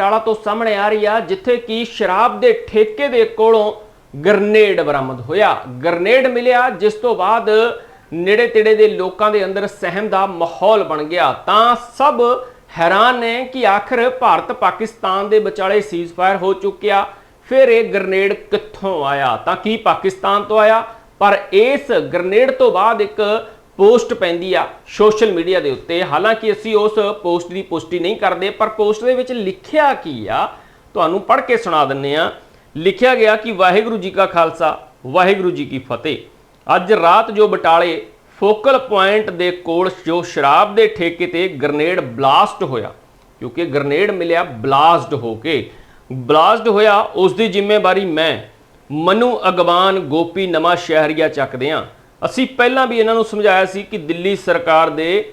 ਬਟਾਲਾ ਤੋਂ ਸਾਹਮਣੇ ਆ ਰਹੀ ਆ, ਜਿੱਥੇ ਕਿ ਸ਼ਰਾਬ ਦੇ ਠੇਕੇ ਦੇ ਕੋਲੋਂ ਗ੍ਰਨੇਡ ਬਰਾਮਦ ਹੋਇਆ। ਗ੍ਰਨੇਡ ਮਿਲਿਆ, ਜਿਸ ਤੋਂ ਬਾਅਦ ਨੇੜੇ ਤੇੜੇ ਦੇ ਲੋਕਾਂ ਦੇ ਅੰਦਰ ਸਹਿਮ ਦਾ ਮਾਹੌਲ ਬਣ ਗਿਆ। ਤਾਂ ਸਭ ਹੈਰਾਨ ਨੇ ਕਿ ਆਖਰ ਭਾਰਤ ਪਾਕਿਸਤਾਨ ਦੇ ਵਿਚਾਲੇ ਸੀਜ਼ਫਾਇਰ ਹੋ ਚੁੱਕਿਆ। ਫਿਰ ਇਹ ਗਰਨੇਡ ਕਿੱਥੋਂ ਆਇਆ? ਤਾਂ ਕੀ ਪਾਕਿਸਤਾਨ ਤੋਂ ਆਇਆ? ਪਰ ਇਸ ਗਰਨੇਡ ਤੋਂ ਬਾਅਦ ਇੱਕ ਪੋਸਟ ਪੈਂਦੀ ਆ ਸੋਸ਼ਲ ਮੀਡੀਆ ਦੇ ਉੱਤੇ। ਹਾਲਾਂਕਿ ਅਸੀਂ ਉਸ ਪੋਸਟ ਦੀ ਪੁਸ਼ਟੀ ਨਹੀਂ ਕਰਦੇ, ਪਰ ਪੋਸਟ ਦੇ ਵਿੱਚ ਲਿਖਿਆ ਕੀ ਆ, ਤੁਹਾਨੂੰ ਪੜ੍ਹ ਕੇ ਸੁਣਾ ਦਿੰਨੇ ਆ ਲਿਖਿਆ ਗਿਆ ਕਿ ਵਾਹਿਗੁਰੂ ਜੀ ਕਾ ਖਾਲਸਾ, ਵਾਹਿਗੁਰੂ ਜੀ ਕੀ ਫਤਿਹ। ਅੱਜ ਰਾਤ ਜੋ ਬਟਾਲੇ ਫੋਕਲ ਪੁਆਇੰਟ ਦੇ ਕੋਲ ਜੋ ਸ਼ਰਾਬ ਦੇ ਠੇਕੇ ਤੇ ਗ੍ਰਨੇਡ ਬਲਾਸਟ ਹੋਇਆ, ਕਿਉਂਕਿ ਗ੍ਰਨੇਡ ਮਿਲਿਆ ਬਲਾਸਟ ਹੋ ਕੇ। ਬਲਾਸਟ ਹੋਇਆ, ਉਸ ਦੀ ਜ਼ਿੰਮੇਵਾਰੀ ਮੈਂ, ਮਨੂ ਅਗਵਾਨ ਗੋਪੀ ਨਵਾਂ ਸ਼ਹਿਰੀਆ ਚੱਕਦੇ ਆ ਅਸੀਂ ਪਹਿਲਾਂ ਵੀ ਇਹਨਾਂ ਨੂੰ ਸਮਝਾਇਆ ਸੀ ਕਿ ਦਿੱਲੀ ਸਰਕਾਰ ਦੇ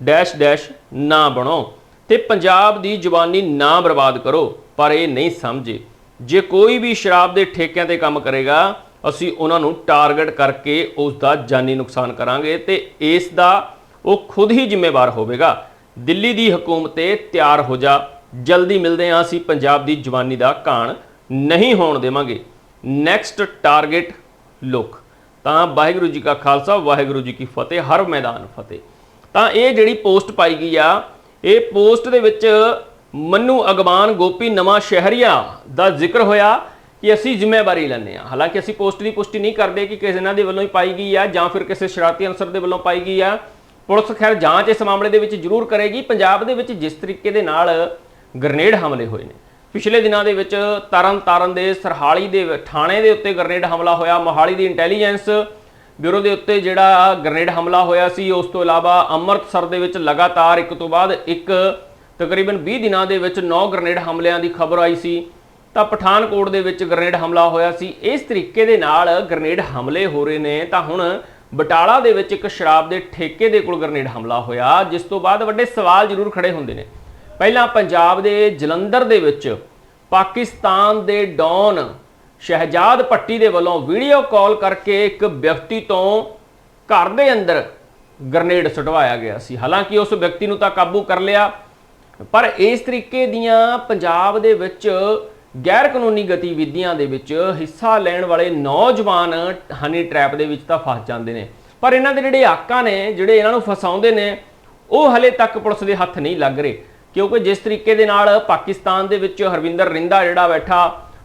ਡੈਸ਼ ਡੈਸ਼ ਨਾ ਬਣੋ ਤੇ ਪੰਜਾਬ ਦੀ ਜਵਾਨੀ ਨਾ ਬਰਬਾਦ ਕਰੋ, ਪਰ ਇਹ ਨਹੀਂ ਸਮਝੇ। ਜੇ ਕੋਈ ਵੀ ਸ਼ਰਾਬ ਦੇ ਠੇਕਿਆਂ ਤੇ ਕੰਮ ਕਰੇਗਾ, ਅਸੀਂ ਉਹਨਾਂ ਨੂੰ ਟਾਰਗੇਟ ਕਰਕੇ ਉਸ ਦਾ ਜਾਨੀ ਨੁਕਸਾਨ ਕਰਾਂਗੇ ਤੇ ਇਸ ਦਾ ਉਹ ਖੁਦ ਹੀ ਜ਼ਿੰਮੇਵਾਰ ਹੋਵੇਗਾ। ਦਿੱਲੀ ਦੀ ਹਕੂਮਤ ਤੇ ਤਿਆਰ ਹੋ ਜਾ। ਜਲਦੀ ਮਿਲਦੇ ਹਾਂ ਅਸੀਂ, ਪੰਜਾਬ ਦੀ ਜਵਾਨੀ ਦਾ ਕਾਣ ਨਹੀਂ ਹੋਣ ਦੇਵਾਂਗੇ। ਨੈਕਸਟ ਟਾਰਗੇਟ ਲੋਕ। ਤਾਂ ਵਾਹਿਗੁਰੂ ਜੀ ਕਾ ਖਾਲਸਾ, ਵਾਹਿਗੁਰੂ ਜੀ ਕੀ ਫਤਿਹ, ਹਰ ਮੈਦਾਨ ਫਤਿਹ। ਤਾਂ ਇਹ ਜਿਹੜੀ ਪੋਸਟ ਪਾਈ ਗਈ ਆ, ਇਹ ਪੋਸਟ ਦੇ ਵਿੱਚ ਮੰਨੂ ਅਗਵਾਨ ਗੋਪੀ ਨਵਾਂ ਸ਼ਹਿਰੀਆ ਦਾ ਜ਼ਿਕਰ ਹੋਇਆ ਕਿ ਅਸੀਂ ਜ਼ਿੰਮੇਵਾਰੀ ਲੈਂਦੇ ਆ ਹਾਲਾਂਕਿ ਅਸੀਂ ਪੋਸਟ ਦੀ ਪੁਸ਼ਟੀ ਨਹੀਂ ਕਰਦੇ ਕਿ ਕਿਸੇ ਇਹਨਾਂ ਦੇ ਵੱਲੋਂ ਹੀ ਪਾਈ ਗਈ ਆ ਜਾਂ ਫਿਰ ਕਿਸੇ ਸ਼ਰਾਰਤੀ ਅਨਸਰ ਦੇ ਵੱਲੋਂ ਪਾਈ ਗਈ ਆ। ਪੁਲਿਸ ਖੈਰ ਜਾਂਚ ਇਸ ਮਾਮਲੇ ਦੇ ਵਿੱਚ ਜ਼ਰੂਰ ਕਰੇਗੀ। ਪੰਜਾਬ ਦੇ ਵਿੱਚ ਜਿਸ ਤਰੀਕੇ ਦੇ ਨਾਲ ਗ੍ਰਨੇਡ ਹਮਲੇ ਹੋਏ ਨੇ। ਪਿਛਲੇ ਦਿਨਾਂ ਦੇ ਵਿੱਚ ਤਰਨ ਤਾਰਨ ਦੇ ਸਰਹਾਲੀ ਦੇ ਥਾਣੇ ਦੇ ਉੱਤੇ ਗ੍ਰਨੇਡ ਹਮਲਾ ਹੋਇਆ। ਮੋਹਾਲੀ ਦੀ ਇੰਟੈਲੀਜੈਂਸ ਬਿਊਰੋ ਦੇ ਉੱਤੇ ਜਿਹੜਾ ਗ੍ਰਨੇਡ ਹਮਲਾ ਹੋਇਆ ਸੀ, ਉਸ ਤੋਂ ਇਲਾਵਾ ਅੰਮ੍ਰਿਤਸਰ ਦੇ ਵਿੱਚ ਲਗਾਤਾਰ ਇੱਕ ਤੋਂ ਬਾਅਦ ਇੱਕ ਤਕਰੀਬਨ 20 ਦਿਨਾਂ ਦੇ ਵਿੱਚ 9 ਗ੍ਰਨੇਡ ਹਮਲਿਆਂ ਦੀ ਖਬਰ ਆਈ ਸੀ। ਤਾਂ ਪਠਾਨਕੋਟ ਦੇ ਵਿੱਚ ਗ੍ਰਨੇਡ ਹਮਲਾ ਹੋਇਆ ਸੀ। ਇਸ ਤਰੀਕੇ ਦੇ ਨਾਲ ਗ੍ਰਨੇਡ ਹਮਲੇ ਹੋ ਰਹੇ ਨੇ। ਤਾਂ ਹੁਣ ਬਟਾਲਾ ਦੇ ਵਿੱਚ ਇੱਕ ਸ਼ਰਾਬ ਦੇ ਠੇਕੇ ਦੇ ਕੋਲ ਗ੍ਰਨੇਡ ਹਮਲਾ ਹੋਇਆ, ਜਿਸ ਤੋਂ ਬਾਅਦ ਵੱਡੇ ਸਵਾਲ ਜ਼ਰੂਰ ਖੜੇ ਹੁੰਦੇ ਨੇ। ਪਹਿਲਾਂ ਪੰਜਾਬ ਦੇ ਜਲੰਧਰ ਦੇ ਵਿੱਚ ਪਾਕਿਸਤਾਨ ਦੇ ਡੌਨ ਸ਼ਹਿਜਾਦ ਪੱਟੀ ਦੇ ਵੱਲੋਂ ਵੀਡੀਓ ਕਾਲ ਕਰਕੇ ਇੱਕ ਵਿਅਕਤੀ ਤੋਂ ਘਰ ਦੇ ਅੰਦਰ ਗ੍ਰਨੇਡ ਸੁਟਵਾਇਆ ਗਿਆ ਸੀ। ਹਾਲਾਂਕਿ ਉਸ ਵਿਅਕਤੀ ਨੂੰ ਤਾਂ ਕਾਬੂ ਕਰ ਲਿਆ, ਪਰ ਇਸ ਤਰੀਕੇ ਦੀਆਂ ਪੰਜਾਬ ਦੇ ਵਿੱਚ ਗੈਰ ਕਾਨੂੰਨੀ ਗਤੀਵਿਧੀਆਂ ਦੇ ਵਿੱਚ ਹਿੱਸਾ ਲੈਣ ਵਾਲੇ ਨੌਜਵਾਨ ਹਨੀ ਟ੍ਰੈਪ ਦੇ ਵਿੱਚ ਤਾਂ ਫਸ ਜਾਂਦੇ ਨੇ। ਪਰ ਇਹਨਾਂ ਦੇ ਜਿਹੜੇ ਆਕਾਂ ਨੇ, ਜਿਹੜੇ ਇਹਨਾਂ ਨੂੰ ਫਸਾਉਂਦੇ ਨੇ, ਉਹ ਹਲੇ ਤੱਕ ਪੁਲਿਸ ਦੇ ਹੱਥ ਨਹੀਂ ਲੱਗ ਰਹੇ। ਕਿਉਂਕਿ ਜਿਸ ਤਰੀਕੇ ਦੇ ਨਾਲ ਪਾਕਿਸਤਾਨ ਦੇ ਵਿੱਚ ਹਰਵਿੰਦਰ ਰਿੰਦਾ ਜਿਹੜਾ ਬੈਠਾ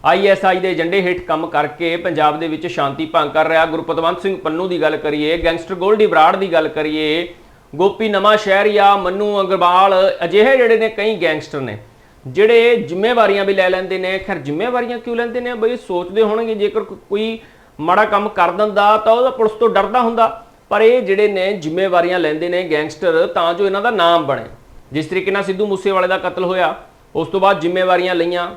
ਆਈਐਸਆਈ ਦੇ ਏਜੰਡੇ ਹੇਠ ਕੰਮ ਕਰਕੇ ਪੰਜਾਬ ਦੇ ਵਿੱਚ ਸ਼ਾਂਤੀ ਭੰਗ ਕਰ ਰਿਹਾ। ਗੁਰਪਤਵੰਤ ਸਿੰਘ ਪੰਨੂ ਦੀ ਗੱਲ ਕਰੀਏ, ਗੈਂਗਸਟਰ ਗੋਲਡੀ ਬਰਾੜ ਦੀ ਗੱਲ ਕਰੀਏ, ਗੋਪੀ ਨਵਾਂ ਸ਼ਹਿਰੀਆ ਮੰਨੂ ਅਗਰਵਾਲ ਅਜਿਹੇ ਜਿਹੜੇ ਨੇ ਕਈ ਗੈਂਗਸਟਰ ਨੇ, ਜਿਹੜੇ ਜ਼ਿੰਮੇਵਾਰੀਆਂ ਵੀ ਲੈ ਲੈਂਦੇ ਨੇ। ਖੈਰ, ਜ਼ਿੰਮੇਵਾਰੀਆਂ ਕਿਉਂ ਲੈਂਦੇ ਨੇ? ਬਈ ਸੋਚਦੇ ਹੋਣਗੇ, ਜੇਕਰ ਕੋਈ ਮਾੜਾ ਕੰਮ ਕਰ ਦਿੰਦਾ ਤਾਂ ਉਹਦਾ ਪੁਲਿਸ ਤੋਂ ਡਰਦਾ ਹੁੰਦਾ। ਪਰ ਇਹ ਜਿਹੜੇ ਨੇ ਜ਼ਿੰਮੇਵਾਰੀਆਂ ਲੈਂਦੇ ਨੇ ਗੈਂਗਸਟਰ, ਤਾਂ ਜੋ ਇਹਨਾਂ ਦਾ ਨਾਮ ਬਣੇ। ਜਿਸ ਤਰੀਕੇ ਨਾਲ ਸਿੱਧੂ ਮੂਸੇਵਾਲੇ ਦਾ ਕਤਲ ਹੋਇਆ, ਉਸ ਤੋਂ ਬਾਅਦ ਜ਼ਿੰਮੇਵਾਰੀਆਂ ਲਈਆਂ,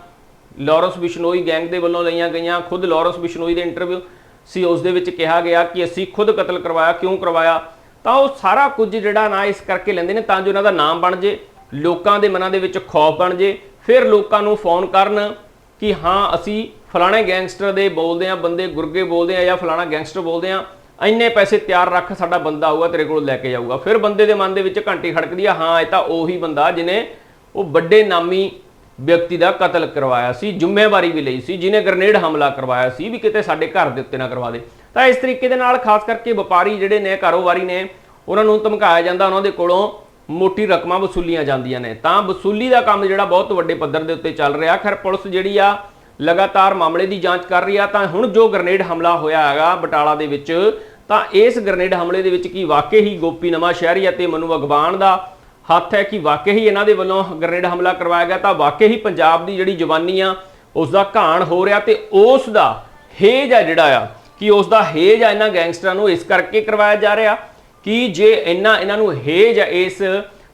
ਲਾਰੈਂਸ ਬਿਸ਼ਨੋਈ ਗੈਂਗ ਦੇ ਵੱਲੋਂ ਲਈਆਂ ਗਈਆਂ, ਖੁਦ ਲਾਰੈਂਸ ਬਿਸ਼ਨੋਈ ਦੇ ਇੰਟਰਵਿਊ ਸੀ, ਉਸ ਦੇ ਵਿੱਚ ਕਿਹਾ ਗਿਆ ਕਿ ਅਸੀਂ ਖੁਦ ਕਤਲ ਕਰਵਾਇਆ, ਕਿਉਂ ਕਰਵਾਇਆ? ਤਾਂ ਉਹ ਸਾਰਾ ਕੁਝ ਜਿਹੜਾ ਨਾ ਇਸ ਕਰਕੇ ਲੈਂਦੇ ਨੇ, ਤਾਂ ਜੋ ਉਹਨਾਂ ਦਾ ਨਾਮ ਬਣ ਜੇ, ਲੋਕਾਂ ਦੇ ਮਨਾਂ ਦੇ ਵਿੱਚ ਖੌਫ ਬਣ ਜੇ, ਫਿਰ ਲੋਕਾਂ ਨੂੰ ਫੋਨ ਕਰਨ ਕਿ ਹਾਂ, ਅਸੀਂ ਫਲਾਣੇ ਗੈਂਗਸਟਰ ਦੇ ਬੋਲਦੇ ਆ ਬੰਦੇ ਗੁਰਗੇ ਬੋਲਦੇ ਆ ਜਾਂ ਫਲਾਣਾ ਗੈਂਗਸਟਰ ਬੋਲਦੇ ਆ ਇੰਨੇ ਪੈਸੇ ਤਿਆਰ ਰੱਖ ਸਾਡਾ ਬੰਦਾ ਆਊਗਾ, ਤੇਰੇ ਕੋਲ ਲੈ ਕੇ ਜਾਊਗਾ। ਫਿਰ ਬੰਦੇ ਦੇ ਮਨ ਦੇ ਵਿੱਚ ਘੰਟੀ ਖੜਕਦੀ ਆ, ਹਾਂ, ਇਹ ਤਾਂ ਉਹੀ ਬੰਦਾ ਜਿਹਨੇ ਉਹ ਵੱਡੇ ਨਾਮੀ ਵਿਅਕਤੀ ਦਾ ਕਤਲ ਕਰਵਾਇਆ ਸੀ, ਜ਼ਿੰਮੇਵਾਰੀ ਵੀ ਲਈ ਸੀ, ਜਿਹਨੇ ਗ੍ਰਨੇਡ ਹਮਲਾ ਕਰਵਾਇਆ ਸੀ ਵੀ ਕਿਤੇ ਸਾਡੇ ਘਰ ਦੇ ਉੱਤੇ ਨਾ ਕਰਵਾ ਦੇ। ਤਾਂ ਇਸ ਤਰੀਕੇ ਦੇ ਨਾਲ ਖਾਸ ਕਰਕੇ ਵਪਾਰੀ ਜਿਹੜੇ ਨੇ, ਕਾਰੋਬਾਰੀ ਨੇ, ਉਹਨਾਂ ਨੂੰ ਧਮਕਾਇਆ ਜਾਂਦਾ, ਉਹਨਾਂ ਦੇ ਕੋਲੋਂ ਮੋਟੀ ਰਕਮਾਂ ਵਸੂਲੀਆਂ ਜਾਂਦੀਆਂ ਨੇ। ਤਾਂ ਵਸੂਲੀ ਦਾ ਕੰਮ ਜਿਹੜਾ ਬਹੁਤ ਵੱਡੇ ਪੱਧਰ ਦੇ ਉੱਤੇ ਚੱਲ ਰਿਹਾ, ਖੈਰ ਪੁਲਿਸ ਜਿਹੜੀ ਆ, ਲਗਾਤਾਰ ਮਾਮਲੇ ਦੀ ਜਾਂਚ ਕਰ ਰਹੀ ਆ, ਤਾਂ ਹੁਣ ਜੋ ਗ੍ਰਨੇਡ ਹਮਲਾ ਹੋਇਆ ਹੈਗਾ ਬਟਾਲਾ ਦੇ ਵਿੱਚ ਤਾਂ ਇਸ ਗ੍ਰਨੇਡ ਹਮਲੇ ਦੇ ਵਿੱਚ ਕੀ ਵਾਕਈ ਹੀ ਗੋਪੀ ਨਵਾਂ ਸ਼ਹਿਰੀ ਅਤੇ ਮਨੂ ਅਗਵਾਨ ਦਾ ਹੱਥ ਹੈ, ਕਿ ਵਾਕਈ ਹੀ ਇਹਨਾਂ ਦੇ ਵੱਲੋਂ ਗ੍ਰਨੇਡ ਹਮਲਾ ਕਰਵਾਇਆ ਗਿਆ, ਤਾਂ ਵਾਕਈ ਹੀ ਪੰਜਾਬ ਦੀ ਜਿਹੜੀ ਜਵਾਨੀ ਆ, ਉਸ ਦਾ ਘਾਣ ਹੋ ਰਿਹਾ ਤੇ ਉਸ ਦਾ ਹੇਜ ਆ ਜਿਹੜਾ ਆ, ਕਿ ਉਸ ਦਾ ਹੇਜ ਆ ਇਹਨਾਂ ਗੈਂਗਸਟਰਾਂ ਨੂੰ ਇਸ ਕਰਕੇ ਕਰਵਾਇਆ ਜਾ ਰਿਹਾ, ਕਿ ਜੇ ਇਹਨਾਂ ਇਹਨਾਂ ਨੂੰ ਹੇਜ ਆ ਇਸ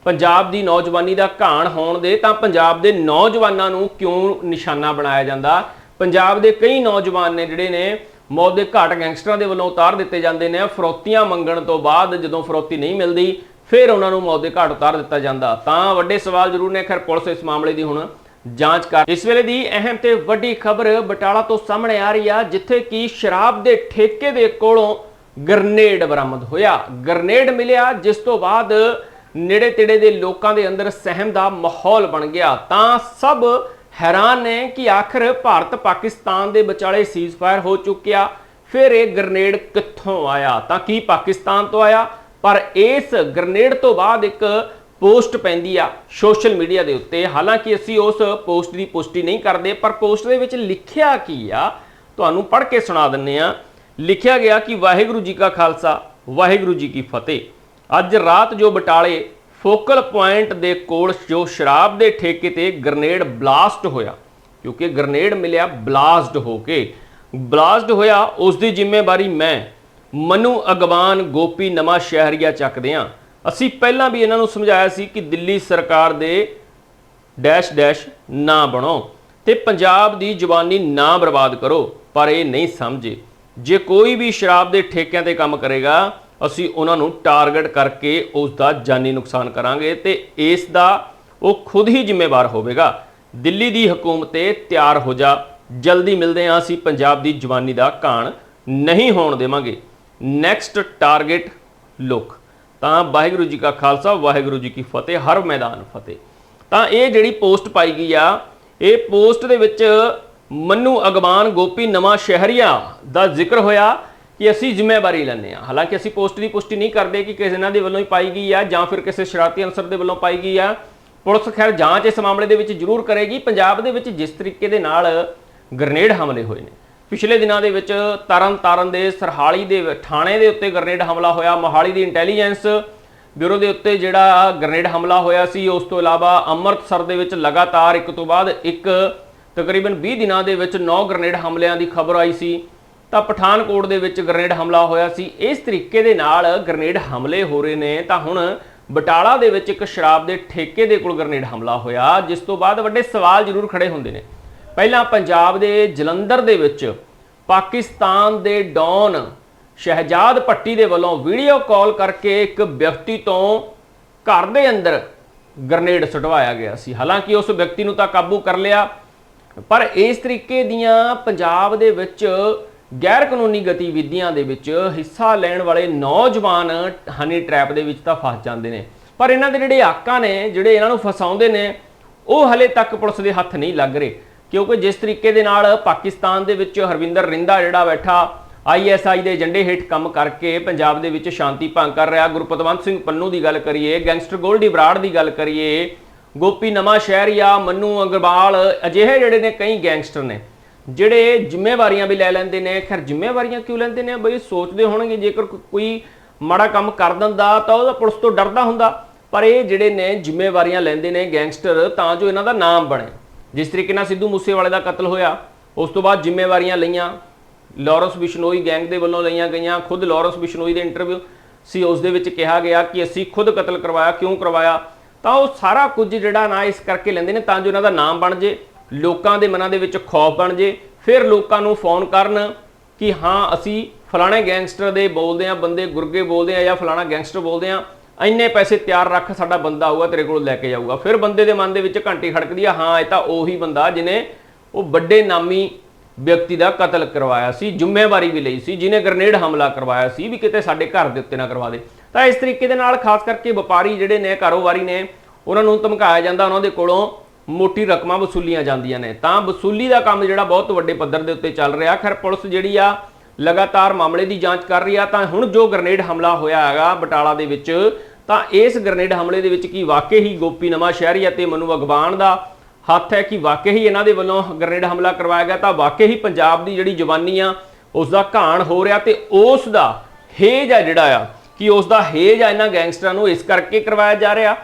ਪੰਜਾਬ ਦੀ ਨੌਜਵਾਨੀ ਦਾ ਘਾਣ ਹੋਣ ਦੇ, ਤਾਂ ਪੰਜਾਬ ਦੇ ਨੌਜਵਾਨਾਂ ਨੂੰ ਕਿਉਂ ਨਿਸ਼ਾਨਾ ਬਣਾਇਆ ਜਾਂਦਾ? ਪੰਜਾਬ ਦੇ ਕਈ ਨੌਜਵਾਨ ਨੇ ਜਿਹੜੇ ਨੇ ਮੌਤ ਦੇ ਘਾਟ ਗੈਂਗਸਟਰਾਂ ਦੇ ਵੱਲੋਂ ਉਤਾਰ ਦਿੱਤੇ ਜਾਂਦੇ ਨੇ। ਫਰੋਤੀਆਂ ਮੰਗਣ ਤੋਂ ਬਾਅਦ ਜਦੋਂ ਫਰੋਤੀ ਨਹੀਂ ਮਿਲਦੀ, ਫਿਰ ਉਹਨਾਂ ਨੂੰ ਮੌਤ ਦੇ ਘਾਟ ਉਤਾਰ ਦਿੱਤਾ ਜਾਂਦਾ। ਤਾਂ ਵੱਡੇ ਸਵਾਲ ਜ਼ਰੂਰ ਨੇ। ਖੈਰ, ਪੁਲਿਸ ਇਸ ਮਾਮਲੇ ਦੀ ਹੁਣ ਜਾਂਚ ਕਰ ਇਸ ਵੇਲੇ ਦੀ ਅਹਿਮ ਤੇ ਵੱਡੀ ਖਬਰ ਬਟਾਲਾ ਤੋਂ ਸਾਹਮਣੇ ਆ ਰਹੀ ਆ, ਜਿੱਥੇ ਕਿ ਸ਼ਰਾਬ ਦੇ ਠੇਕੇ ਦੇ ਕੋਲੋਂ ਗ੍ਰਨੇਡ ਬਰਾਮਦ ਹੋਇਆ। ਗ੍ਰਨੇਡ ਮਿਲਿਆ, ਜਿਸ ਤੋਂ ਬਾਅਦ ਨੇੜੇ ਤੇੜੇ ਦੇ ਲੋਕਾਂ ਦੇ ਅੰਦਰ ਸਹਿਮ ਦਾ ਮਾਹੌਲ ਬਣ ਗਿਆ। ਤਾਂ ਸਭ ਹੈਰਾਨ ਨੇ ਕਿ ਆਖਰ ਭਾਰਤ ਪਾਕਿਸਤਾਨ ਦੇ ਵਿਚਾਲੇ ਸੀਜ਼ਫਾਇਰ ਹੋ ਚੁੱਕਿਆ, ਫਿਰ ਇਹ ਗ੍ਰਨੇਡ ਕਿੱਥੋਂ ਆਇਆ? ਤਾਂ ਕੀ ਪਾਕਿਸਤਾਨ ਤੋਂ ਆਇਆ? ਪਰ ਇਸ ਗ੍ਰਨੇਡ ਤੋਂ ਬਾਅਦ ਇੱਕ ਪੋਸਟ ਪੈਂਦੀ ਆ ਸੋਸ਼ਲ ਮੀਡੀਆ ਦੇ ਉੱਤੇ। ਹਾਲਾਂਕਿ ਅਸੀਂ ਉਸ ਪੋਸਟ ਦੀ ਪੁਸ਼ਟੀ ਨਹੀਂ ਕਰਦੇ, ਪਰ ਪੋਸਟ ਦੇ ਵਿੱਚ ਲਿਖਿਆ ਕੀ ਆ, ਤੁਹਾਨੂੰ ਪੜ੍ਹ ਕੇ ਸੁਣਾ ਦਿੰਨੇ ਆ ਲਿਖਿਆ ਗਿਆ ਕਿ ਵਾਹਿਗੁਰੂ ਜੀ ਕਾ ਖਾਲਸਾ, ਵਾਹਿਗੁਰੂ ਜੀ ਕੀ ਫਤਿਹ। ਅੱਜ ਰਾਤ ਜੋ ਬਟਾਲੇ ਫੋਕਲ ਪੁਆਇੰਟ ਦੇ ਕੋਲ ਜੋ ਸ਼ਰਾਬ ਦੇ ਠੇਕੇ ਤੇ ਗ੍ਰਨੇਡ ਬਲਾਸਟ ਹੋਇਆ, ਕਿਉਂਕਿ ਗ੍ਰਨੇਡ ਮਿਲਿਆ ਬਲਾਸਟ ਹੋ ਕੇ। ਬਲਾਸਟ ਹੋਇਆ ਉਸ ਦੀ ਜ਼ਿੰਮੇਵਾਰੀ ਮੈਂ, ਮਨੂ ਅਗਵਾਨ ਗੋਪੀ ਨਵਾਂ ਸ਼ਹਿਰੀਆ ਚੱਕਦੇ ਹਾਂ ਅਸੀਂ ਪਹਿਲਾਂ ਵੀ ਇਹਨਾਂ ਨੂੰ ਸਮਝਾਇਆ ਸੀ ਕਿ ਦਿੱਲੀ ਸਰਕਾਰ ਦੇ ਡੈਸ਼ ਡੈਸ਼ ਨਾ ਬਣੋ ਤੇ ਪੰਜਾਬ ਦੀ ਜਵਾਨੀ ਨਾ ਬਰਬਾਦ ਕਰੋ, ਪਰ ਇਹ ਨਹੀਂ ਸਮਝੇ। ਜੇ ਕੋਈ ਵੀ ਸ਼ਰਾਬ ਦੇ ਠੇਕਿਆਂ ਤੇ ਕੰਮ ਕਰੇਗਾ ਅਸੀਂ ਉਹਨਾਂ ਨੂੰ ਟਾਰਗੇਟ ਕਰਕੇ ਉਸ ਦਾ ਜਾਨੀ ਨੁਕਸਾਨ ਕਰਾਂਗੇ ਤੇ ਇਸ ਦਾ ਉਹ ਖੁਦ ਹੀ ਜ਼ਿੰਮੇਵਾਰ ਹੋਵੇਗਾ। ਦਿੱਲੀ ਦੀ ਹਕੂਮਤ ਤੇ ਤਿਆਰ ਹੋ ਜਾ। ਜਲਦੀ ਮਿਲਦੇ ਹਾਂ ਅਸੀਂ। ਪੰਜਾਬ ਦੀ ਜਵਾਨੀ ਦਾ ਕਾਣ ਨਹੀਂ ਹੋਣ ਦੇਵਾਂਗੇ। Next target look. ਤਾਂ ਵਾਹਿਗੁਰੂ ਜੀ ਕਾ ਖਾਲਸਾ, ਵਾਹਿਗੁਰੂ ਜੀ ਕੀ ਫਤਿਹ। ਹਰ ਮੈਦਾਨ ਫਤਿਹ। ਤਾਂ ਇਹ ਜਿਹੜੀ ਪੋਸਟ ਪਾਈ ਗਈ ਆ, ਇਹ ਪੋਸਟ ਦੇ ਵਿੱਚ ਮੰਨੂ ਅਗਵਾਨ ਗੋਪੀ ਨਵਾਂ ਸ਼ਹਿਰੀਆ ਦਾ ਜ਼ਿਕਰ ਹੋਇਆ। ਕਿ ਅਸੀਂ ਜ਼ਿੰਮੇਵਾਰੀ ਲੈਂਦੇ ਹਾਂ। ਹਾਲਾਂਕਿ ਅਸੀਂ ਪੋਸਟ ਦੀ ਪੁਸ਼ਟੀ ਨਹੀਂ ਕਰਦੇ ਕਿ ਕਿਸੇ ਇਹਨਾਂ ਦੇ ਵੱਲੋਂ ਹੀ ਪਾਈ ਗਈ ਆ ਜਾਂ ਫਿਰ ਕਿਸੇ ਸ਼ਰਾਰਤੀ ਅਨਸਰ ਦੇ ਵੱਲੋਂ ਪਾਈ ਗਈ ਆ। ਪੁਲਿਸ ਖੈਰ ਜਾਂਚ ਇਸ ਮਾਮਲੇ ਦੇ ਵਿੱਚ ਜ਼ਰੂਰ ਕਰੇਗੀ। ਪੰਜਾਬ ਦੇ ਵਿੱਚ ਜਿਸ ਤਰੀਕੇ ਦੇ ਨਾਲ ਗ੍ਰਨੇਡ ਹਮਲੇ ਹੋਏ ਨੇ। ਪਿਛਲੇ ਦਿਨਾਂ ਦੇ ਵਿੱਚ ਤਰਨ ਤਾਰਨ ਦੇ ਸਰਹਾਲੀ ਦੇ ਥਾਣੇ ਦੇ ਉੱਤੇ ਗ੍ਰਨੇਡ ਹਮਲਾ ਹੋਇਆ। ਮੋਹਾਲੀ ਦੀ ਇੰਟੈਲੀਜੈਂਸ ਬਿਊਰੋ ਦੇ ਉੱਤੇ ਜਿਹੜਾ ਗ੍ਰਨੇਡ ਹਮਲਾ ਹੋਇਆ ਸੀ, ਉਸ ਤੋਂ ਇਲਾਵਾ ਅੰਮ੍ਰਿਤਸਰ ਦੇ ਵਿੱਚ ਲਗਾਤਾਰ ਇੱਕ ਤੋਂ ਬਾਅਦ ਇੱਕ ਤਕਰੀਬਨ 20 ਦਿਨਾਂ ਦੇ ਵਿੱਚ 9 ਗ੍ਰਨੇਡ ਹਮਲਿਆਂ ਦੀ ਖਬਰ ਆਈ ਸੀ। ਤਾਂ ਪਠਾਨਕੋਟ ਦੇ ਵਿੱਚ ਗ੍ਰਨੇਡ ਹਮਲਾ ਹੋਇਆ ਸੀ। ਇਸ ਤਰੀਕੇ ਦੇ ਨਾਲ ਗ੍ਰਨੇਡ ਹਮਲੇ ਹੋ ਰਹੇ ਨੇ, ਤਾਂ ਹੁਣ ਬਟਾਲਾ ਦੇ ਵਿੱਚ ਇੱਕ ਸ਼ਰਾਬ ਦੇ ਠੇਕੇ ਦੇ ਕੋਲ ਗ੍ਰਨੇਡ ਹਮਲਾ ਹੋਇਆ, ਜਿਸ ਤੋਂ ਬਾਅਦ ਵੱਡੇ ਸਵਾਲ ਜ਼ਰੂਰ ਖੜੇ ਹੁੰਦੇ ਨੇ। ਪਹਿਲਾਂ ਪੰਜਾਬ ਦੇ ਜਲੰਧਰ ਦੇ ਵਿੱਚ ਪਾਕਿਸਤਾਨ ਦੇ ਡੌਨ ਸ਼ਹਿਜਾਦ ਪੱਟੀ ਦੇ ਵੱਲੋਂ ਵੀਡੀਓ ਕਾਲ ਕਰਕੇ ਇੱਕ ਵਿਅਕਤੀ ਤੋਂ ਘਰ ਦੇ ਅੰਦਰ ਗ੍ਰਨੇਡ ਸੁਟਵਾਇਆ ਗਿਆ ਸੀ। ਹਾਲਾਂਕਿ ਉਸ ਵਿਅਕਤੀ ਨੂੰ ਤਾਂ ਕਾਬੂ ਕਰ ਲਿਆ, ਪਰ ਇਸ ਤਰੀਕੇ ਦੀਆਂ ਪੰਜਾਬ ਦੇ ਵਿੱਚ ਗੈਰ ਕਾਨੂੰਨੀ ਗਤੀਵਿਧੀਆਂ ਦੇ ਵਿੱਚ ਹਿੱਸਾ ਲੈਣ ਵਾਲੇ ਨੌਜਵਾਨ ਹਨੀ ਟ੍ਰੈਪ ਦੇ ਵਿੱਚ ਤਾਂ ਫਸ ਜਾਂਦੇ ਨੇ। ਪਰ ਇਹਨਾਂ ਦੇ ਜਿਹੜੇ ਆਕਾਂ ਨੇ, ਜਿਹੜੇ ਇਹਨਾਂ ਨੂੰ ਫਸਾਉਂਦੇ ਨੇ, ਉਹ ਹਲੇ ਤੱਕ ਪੁਲਿਸ ਦੇ ਹੱਥ ਨਹੀਂ ਲੱਗ ਰਹੇ। ਕਿਉਂਕਿ ਜਿਸ ਤਰੀਕੇ ਦੇ ਨਾਲ ਪਾਕਿਸਤਾਨ ਦੇ ਵਿੱਚ ਹਰਵਿੰਦਰ ਰਿੰਦਾ ਜਿਹੜਾ ਬੈਠਾ ਆਈਐਸਆਈ ਦੇ ਏਜੰਡੇ ਹੇਠ ਕੰਮ ਕਰਕੇ ਪੰਜਾਬ ਦੇ ਵਿੱਚ ਸ਼ਾਂਤੀ ਭੰਗ ਕਰ ਰਿਹਾ। ਗੁਰਪਤਵੰਤ ਸਿੰਘ ਪੰਨੂ ਦੀ ਗੱਲ ਕਰੀਏ, ਗੈਂਗਸਟਰ ਗੋਲਡੀ ਬਰਾੜ ਦੀ ਗੱਲ ਕਰੀਏ, ਗੋਪੀ ਨਵਾਂ ਸ਼ਹਿਰੀਆ ਮੰਨੂ ਅਗਰਵਾਲ ਅਜਿਹੇ ਜਿਹੜੇ ਨੇ ਕਈ ਗੈਂਗਸਟਰ ਨੇ। ਜਿਹੜੇ ਜ਼ਿੰਮੇਵਾਰੀਆਂ ਵੀ ਲੈ ਲੈਂਦੇ ਨੇ, ਖੈਰ ਜ਼ਿੰਮੇਵਾਰੀਆਂ ਕਿਉਂ ਲੈਂਦੇ ਨੇ? ਬਈ ਸੋਚਦੇ ਹੋਣਗੇ, ਜੇਕਰ ਕੋਈ ਮਾੜਾ ਕੰਮ ਕਰ ਦਿੰਦਾ ਤਾਂ ਉਹਦਾ ਪੁਲਿਸ ਤੋਂ ਡਰਦਾ ਹੁੰਦਾ। ਪਰ ਇਹ ਜਿਹੜੇ ਨੇ ਜ਼ਿੰਮੇਵਾਰੀਆਂ ਲੈਂਦੇ ਨੇ ਗੈਂਗਸਟਰ, ਤਾਂ ਜੋ ਇਹਨਾਂ ਦਾ ਨਾਮ ਬਣੇ। ਜਿਸ ਤਰੀਕੇ ਨਾਲ ਸਿੱਧੂ ਮੂਸੇਵਾਲੇ ਦਾ ਕਤਲ ਹੋਇਆ, ਉਸ ਤੋਂ ਬਾਅਦ ਜ਼ਿੰਮੇਵਾਰੀਆਂ ਲਈਆਂ। ਲਾਰੈਂਸ ਬਿਸ਼ਨੋਈ ਗੈਂਗ ਦੇ ਵੱਲੋਂ ਲਈਆਂ ਗਈਆਂ। ਖੁਦ ਲਾਰੈਂਸ ਬਿਸ਼ਨੋਈ ਦੇ ਇੰਟਰਵਿਊ ਸੀ, ਉਸ ਦੇ ਵਿੱਚ ਕਿਹਾ ਗਿਆ ਕਿ ਅਸੀਂ ਖੁਦ ਕਤਲ ਕਰਵਾਇਆ, ਕਿਉਂ ਕਰਵਾਇਆ? ਤਾਂ ਉਹ ਸਾਰਾ ਕੁਝ ਜਿਹੜਾ ਨਾ ਇਸ ਕਰਕੇ ਲੈਂਦੇ ਨੇ ਤਾਂ ਜੋ ਇਹਨਾਂ ਦਾ ਨਾਮ ਬਣ ਜੇ। ਲੋਕਾਂ ਦੇ ਮਨਾਂ ਦੇ ਵਿੱਚ ਖੌਫ ਬਣ ਜੇ, ਫਿਰ ਲੋਕਾਂ ਨੂੰ ਫੋਨ ਕਰਨ ਕਿ ਹਾਂ, ਅਸੀਂ ਫਲਾਣੇ ਗੈਂਗਸਟਰ ਦੇ ਬੋਲਦੇ ਆ ਬੰਦੇ ਗੁਰਗੇ ਬੋਲਦੇ ਆ ਜਾਂ ਫਲਾਣਾ ਗੈਂਗਸਟਰ ਬੋਲਦੇ ਆ ਇੰਨੇ ਪੈਸੇ ਤਿਆਰ ਰੱਖ ਸਾਡਾ ਬੰਦਾ ਆਊਗਾ, ਤੇਰੇ ਕੋਲ ਲੈ ਕੇ ਜਾਊਗਾ। ਫਿਰ ਬੰਦੇ ਦੇ ਮਨ ਦੇ ਵਿੱਚ ਘੰਟੀ ਖੜਕਦੀ ਆ, ਹਾਂ, ਇਹ ਤਾਂ ਉਹੀ ਬੰਦਾ ਜਿਹਨੇ ਉਹ ਵੱਡੇ ਨਾਮੀ ਵਿਅਕਤੀ ਦਾ ਕਤਲ ਕਰਵਾਇਆ ਸੀ, ਜ਼ਿੰਮੇਵਾਰੀ ਵੀ ਲਈ ਸੀ ਜਿਨੇ ਗ੍ਰਨੇਡ ਹਮਲਾ ਕਰਵਾਇਆ ਸੀ ਵੀ ਕਿਤੇ ਸਾਡੇ ਘਰ ਦੇ ਉੱਤੇ ਨਾ ਕਰਵਾ ਦੇ। ਤਾਂ ਇਸ ਤਰੀਕੇ ਦੇ ਨਾਲ ਖਾਸ ਕਰਕੇ ਵਪਾਰੀ ਜਿਹੜੇ ਨੇ, ਕਾਰੋਬਾਰੀ ਨੇ, ਉਹਨਾਂ ਨੂੰ ਧਮਕਾਇਆ ਜਾਂਦਾ, ਉਹਨਾਂ ਦੇ ਕੋਲੋਂ ਮੋਟੀ ਰਕਮਾਂ ਵਸੂਲੀਆਂ ਜਾਂਦੀਆਂ ਨੇ। ਤਾਂ ਵਸੂਲੀ ਦਾ ਕੰਮ ਜਿਹੜਾ ਬਹੁਤ ਵੱਡੇ ਪੱਧਰ ਦੇ ਉੱਤੇ ਚੱਲ ਰਿਹਾ। ਖੈਰ, ਪੁਲਿਸ ਜਿਹੜੀ ਆ, ਲਗਾਤਾਰ ਮਾਮਲੇ ਦੀ ਜਾਂਚ ਕਰ ਰਹੀ ਆ। ਤਾਂ ਹੁਣ ਜੋ ਗ੍ਰਨੇਡ ਹਮਲਾ ਹੋਇਆ ਹੈਗਾ ਬਟਾਲਾ ਦੇ ਵਿੱਚ, ਤਾਂ ਇਸ ਗ੍ਰਨੇਡ ਹਮਲੇ ਦੇ ਵਿੱਚ ਕੀ ਵਾਕਈ ਹੀ ਗੋਪੀ ਨਵਾਂ ਸ਼ਹਿਰੀ ਅਤੇ ਮਨੂ ਅਗਵਾਨ ਦਾ ਹੱਥ ਹੈ, ਕਿ ਵਾਕਈ ਹੀ ਇਹਨਾਂ ਦੇ ਵੱਲੋਂ ਗ੍ਰਨੇਡ ਹਮਲਾ ਕਰਵਾਇਆ ਗਿਆ। ਤਾਂ ਵਾਕਈ ਹੀ ਪੰਜਾਬ ਦੀ ਜਿਹੜੀ ਜਵਾਨੀ ਆ, ਉਸ ਦਾ ਘਾਣ ਹੋ ਰਿਹਾ ਤੇ ਉਸ ਦਾ ਹੇਜ ਆ ਜਿਹੜਾ ਆ, ਕਿ ਉਸ ਦਾ ਹੇਜ ਆ ਇਹਨਾਂ ਗੈਂਗਸਟਰਾਂ ਨੂੰ ਇਸ ਕਰਕੇ ਕਰਵਾਇਆ ਜਾ ਰਿਹਾ।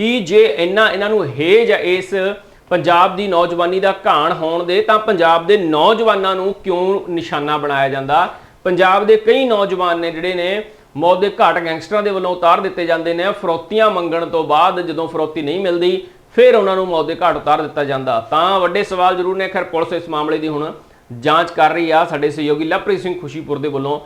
ਕਿ ਜੇ ਇਹਨਾਂ ਇਹਨਾਂ ਨੂੰ ਹੇਜ ਆ ਇਸ ਪੰਜਾਬ ਦੀ ਨੌਜਵਾਨੀ ਦਾ ਘਾਣ ਹੋਣ ਦੇ, ਤਾਂ ਪੰਜਾਬ ਦੇ ਨੌਜਵਾਨਾਂ ਨੂੰ ਕਿਉਂ ਨਿਸ਼ਾਨਾ ਬਣਾਇਆ ਜਾਂਦਾ? ਪੰਜਾਬ ਦੇ ਕਈ ਨੌਜਵਾਨ ਨੇ ਜਿਹੜੇ ਨੇ, ਮੌਤ ਦੇ ਘਾਟ ਗੈਂਗਸਟਰਾਂ ਦੇ ਵੱਲੋਂ ਉਤਾਰ ਦਿੱਤੇ ਜਾਂਦੇ ਨੇ। ਫਰੋਤੀਆਂ ਮੰਗਣ ਤੋਂ ਬਾਅਦ ਜਦੋਂ ਫਰੋਤੀ ਨਹੀਂ ਮਿਲਦੀ, ਫਿਰ ਉਹਨਾਂ ਨੂੰ ਮੌਤ ਦੇ ਘਾਟ ਉਤਾਰ ਦਿੱਤਾ ਜਾਂਦਾ। ਤਾਂ ਵੱਡੇ ਸਵਾਲ ਜ਼ਰੂਰ ਨੇ। ਖੈਰ, ਪੁਲਿਸ ਇਸ ਮਾਮਲੇ ਦੀ ਹੁਣ ਜਾਂਚ ਕਰ ਰਹੀ ਆ। ਸਾਡੇ ਸਹਿਯੋਗੀ ਲਵਪ੍ਰੀਤ ਸਿੰਘ ਖੁਸ਼ੀਪੁਰ ਦੇ ਵੱਲੋਂ